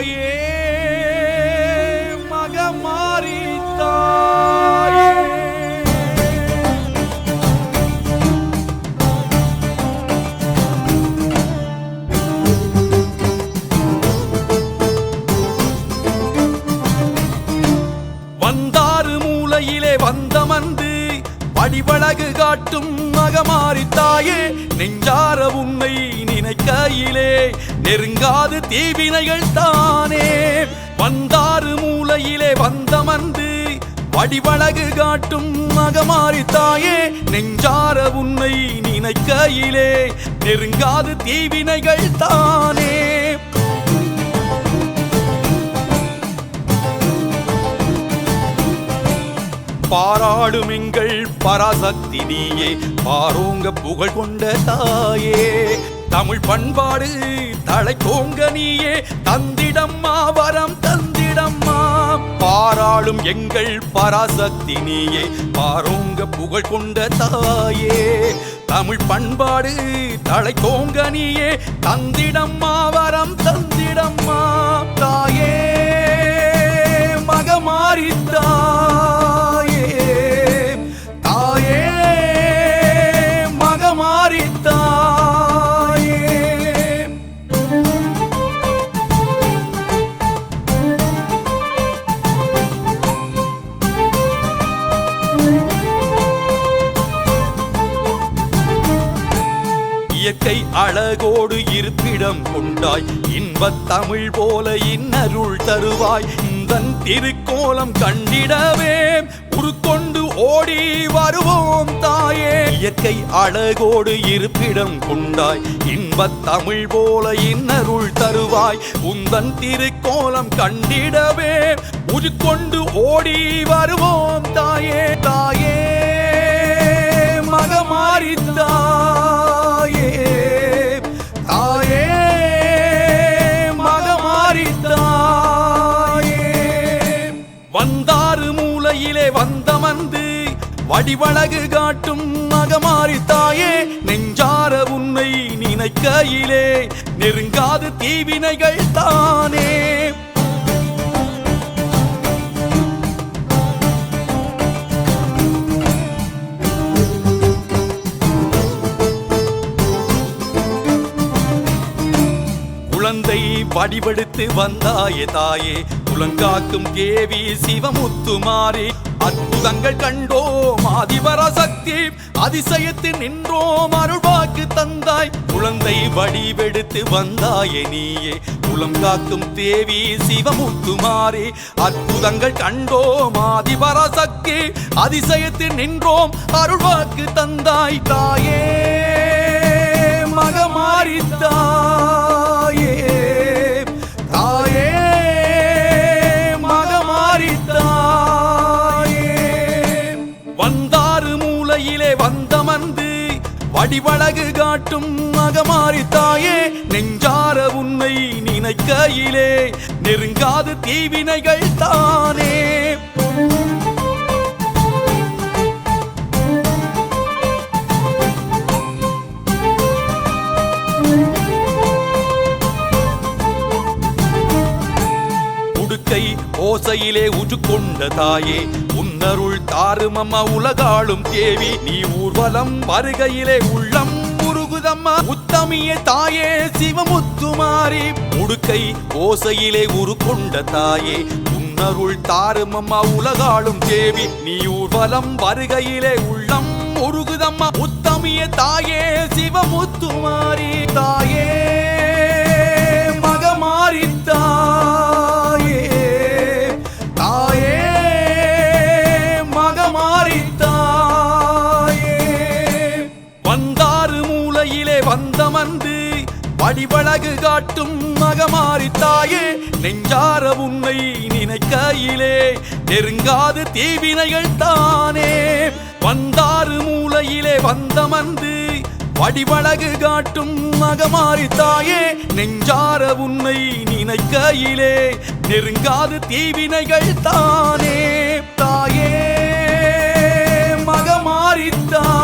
தாயே மகமாரி தாயே. வந்தாறு மூலையிலே வந்தமந்து படிவழகு காட்டும் மகமாரி தாயே நெஞ்சார உன்னை நினைக்கையிலே நெருங்காது தீவினைகள் தானே. வந்தாறு மூலையிலே வந்தமந்து வடிவழகு காட்டும் மகமாரி தாயே நெஞ்சார உன்னை நினைக்கையிலே நெருங்காது தீவினைகள் தானே. பாராடும் எங்கள் பராசக்தி நீயே. பாரோங்க புகழ் கொண்ட தாயே. தமிழ் பண்பாடு தலைக்கோங்க நீயே. தந்திடம்மா வரம் தந்திடம்மா. பாராளும் எங்கள் பராசக்தி நீயே. பாரோங்க புகழ் கொண்ட தாயே. தமிழ் பண்பாடு தலைக்கோங்க நீயே. தந்திடம்மா வரம் தந்திடம்மா. இயற்கை அழகோடு இருப்பிடம் கொண்டாய் இன்பத் தமிழ் போல இன்னருள் தருவாய். இந்தன் திருக்கோலம் கண்டிடவே. உருக்கொண்டு ஓடி வருவோம் தாயே. இயற்கை அழகோடு இருப்பிடம் கொண்டாய் இன்பத் தமிழ் போல இன்னருள் தருவாய். உந்தன் திருக்கோலம் கண்டிடவே. உருக்கொண்டு ஓடி வருவோம் தாயே. தாயே மகமாரித்தாயே தாயே. மகமாரித்தாயே வந்தா வடிவழகு காட்டும் மகமாரி தாயே நெஞ்சார உன்னை நினைக்கையிலே நெருங்காது தீவினைகள் தானே. குழந்தை வடிவெடுத்து வந்தாயே தாயே புலங்காக்கும் தேவி சிவமுத்துமாரி அற்புதங்கள் கண்டோ ஆதிபராசக்தி அதிசயத்து நின்றோம் அருள்வாக்கு தந்தாய். குழந்தை வடிவெடுத்து வந்தாயே நீயே குலம் காக்கும் தேவி சிவமுத்துமாரி அற்புதங்கள் கண்டோம் ஆதிபராசக்தி அதிசயத்து நின்றோம் அருள்வாக்கு தந்தாய் தாயே. வடிவழகு காட்டும் மகமாரி தாயே. நெஞ்சார உன்னை நினைக்கையிலே. நெருங்காது தீவினைகள் தானே. ஓசையிலே உஜுக்கொண்ட தாயே உன்னருள் தாருமம்மா உலகாளும் தேவி. நீ ஊர்வலம் வருகையிலே உள்ளம் உருகுதம்மா. உத்தமிய தாயே சிவமுத்துமாரி. முடுக்கை ஓசையிலே உருக்கொண்ட தாயே உன்னருள் தாருமம்மா உலகாளும் தேவி. நீ ஊர்வலம் வருகையிலே உள்ளம் உருகுதம்மா. உத்தமிய தாயே சிவமுத்துமாரி. தாயே. மூலையிலே வந்தமந்து வழிவழகு காட்டும் மகமாரி தாயே நெஞ்சார உன்னை நினைக்கையிலே நெருங்காது தீவினைகள் தானே. வந்தாறு மூலையிலே வந்தமந்து வடிவழகு காட்டும் மகமாரி தாயே நெஞ்சார உன்னை நினைக்கையிலே நெருங்காது தீவினைகள் தானே. தாயே மகமாரி தாயே